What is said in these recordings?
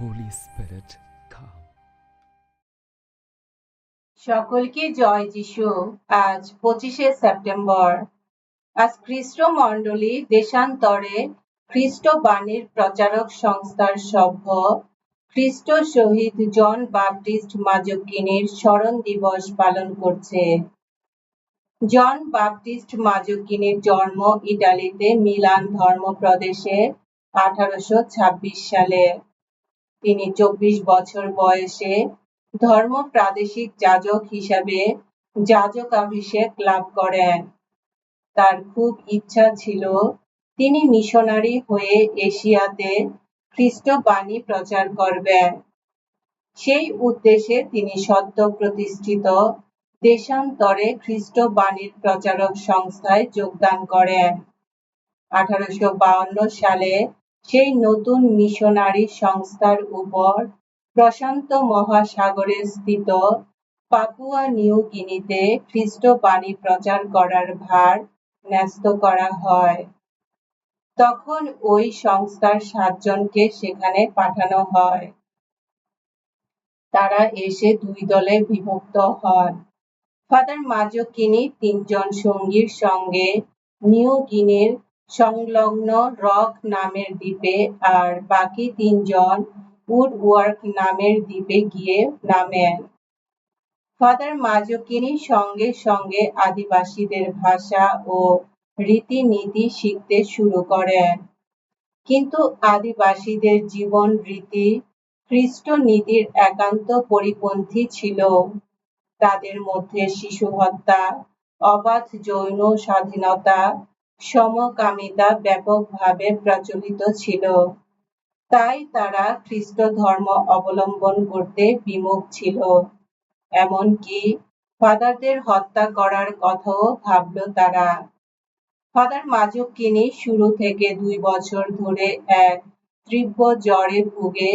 Holy Spirit, come. সকলকে জয় যিশু। আজ পঁচিশে সেপ্টেম্বর। আজ খ্রিস্ট মণ্ডলী দেশান্তরে খ্রিস্ট বাণীর প্রচারক সংস্থার সভ্য খ্রিস্ট শহীদ জন বাপটিস্ট মাজুকিনির স্মরণ দিবস পালন করছে। জন বাপটিস্ট মাজুকিনির জন্ম ইটালিতে মিলান ধর্ম প্রদেশে আঠারোশো ছাব্বিশ সালে। তিনি চব্বিশ বছর বয়সে ধর্ম প্রাদেশিক যাজক হিসাবে যাজকাভিষেক লাভ করেন। তার খুব ইচ্ছা ছিল তিনি মিশনারি হয়ে এশিয়াতে খ্রিস্ট বাণী প্রচার করবেন। সেই উদ্দেশ্যে তিনি সদ্য প্রতিষ্ঠিত দেশান্তরে খ্রিস্ট বাণীর প্রচারক সংস্থায় যোগদান করেন। আঠারোশো সালে সেই নতুন মিশনারি সংস্থার উপর প্রশান্ত মহাসাগরে স্থিত পাপুয়া নিউ গিনিতে খ্রিস্ট বাণী প্রচার করার ভার ন্যস্ত করা হয়। তখন ওই সংস্থার সাতজনকে সেখানে পাঠানো হয়। তারা এসে দুই দলে বিভক্ত হন। ফাদার মাজকিনি তিনজন সঙ্গীর সঙ্গে নিউ গিনির সংলগ্ন রক নামের দ্বীপে আর বাকি তিনজন উড ওয়ার্ক নামের দ্বীপে গিয়ে নামেন। ফাদার মাজকিনি সঙ্গে সঙ্গে আদিবাসীদের ভাষা ও রীতিনীতি শিখতে শুরু করেন। কিন্তু আদিবাসীদের জীবন, রীতি খ্রিস্ট নীতির একান্ত পরিপন্থী ছিল। তাদের মধ্যে শিশু হত্যা, অবাধ যৌন স্বাধীনতা সমকামিতা ব্যাপকভাবে প্রচলিত ছিল। তাই তারা খ্রিস্ট ধর্ম অবলম্বন করতে বিমুখ ছিল। এমনকি ফাদারদের হত্যা করার কথাও ভাবল তারা। ফাদার মাজুকিনি শুরু থেকে দুই বছর ধরে এক তীব্র জ্বরে ভুগে,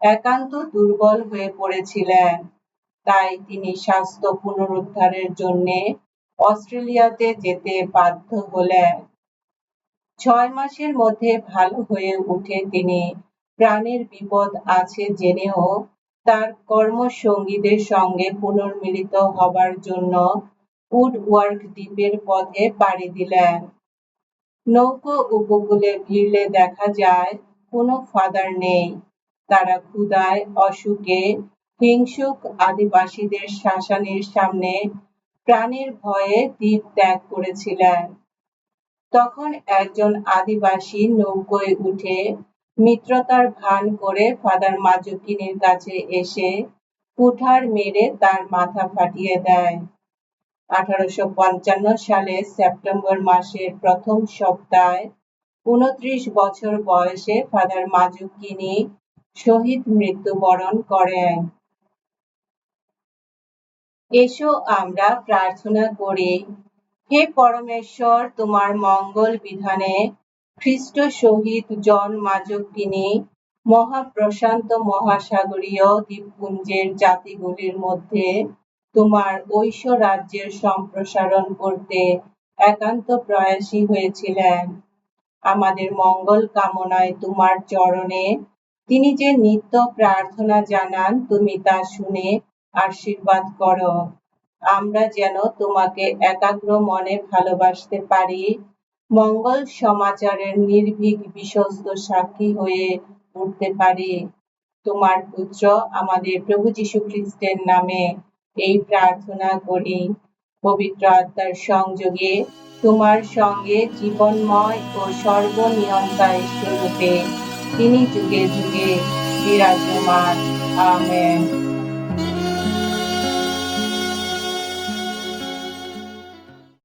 একান্ত দুর্বল হয়ে পড়েছিলেন। তাই তিনি স্বাস্থ্য পুনরুদ্ধারের জন্য অস্ট্রেলিয়াতে যেতে বাধ্য হলেন। ছয় মাসের মধ্যে ভালো হয়ে উঠে তিনি প্রাণের বিপদ আছে জেনেও তার কর্মসঙ্গীদের সঙ্গে পুনর্মিলিত হবার জন্য উডওয়ার্ক দ্বীপের পথে পাড়ি দিলেন। নৌকো উপকূলে ভিড়লে দেখা যায়, কোনো ফাদার নেই। তারা ক্ষুদায় অসুখে, হিংসুক আদিবাসীদের শাসানির সামনে প্রাণের ভয়ে দ্বীপ ত্যাগ করেছিলেন। তখন একজন আদিবাসী নৌকোয় উঠে মিত্রতার ভান করে ফাদার মাজুকিনের কাছে এসে কুঠার মেরে তার মাথা ফাটিয়ে দেয়। আঠারোশো পঞ্চান্ন সালে সেপ্টেম্বর মাসের প্রথম সপ্তাহে উনত্রিশ বছর বয়সে ফাদার মাজুকিনি শহীদ মৃত্যুবরণ করেন। এসো আমরা প্রার্থনা করি হে পরমেশ্বর, তোমার মঙ্গল বিধানে খ্রিস্ট শহীদ জন মাজকিনি মহাপ্রশান্ত মহাসাগরীয় দ্বীপপুঞ্জের জাতিগুলির মধ্যে তোমার ঐশ্ব রাজ্যের সম্প্রসারণ করতে একান্ত প্রয়াসী হয়েছিলেন। আমাদের মঙ্গল কামনায় তোমার চরণে তিনি যে নিত্য প্রার্থনা জানান, তুমি তা শুনে আশীর্বাদ করো। আমরা যেন তোমাকে একাগ্র মনে ভালোবাসতে পারি। মঙ্গল সমাচারের নির্ভীক বিশ্বস্ত সাক্ষী হয়ে উঠতে পারি। তোমার পুত্র আমাদের প্রভু যীশু খ্রিস্টের নামে এই প্রার্থনা করি। পবিত্র আত্মার সংযোগে তোমার সঙ্গে জীবনময় ও সর্বনিয়ন্তা ঈশ্বরূপে তিনি যুগে যুগে বিরাজমান। আমেন।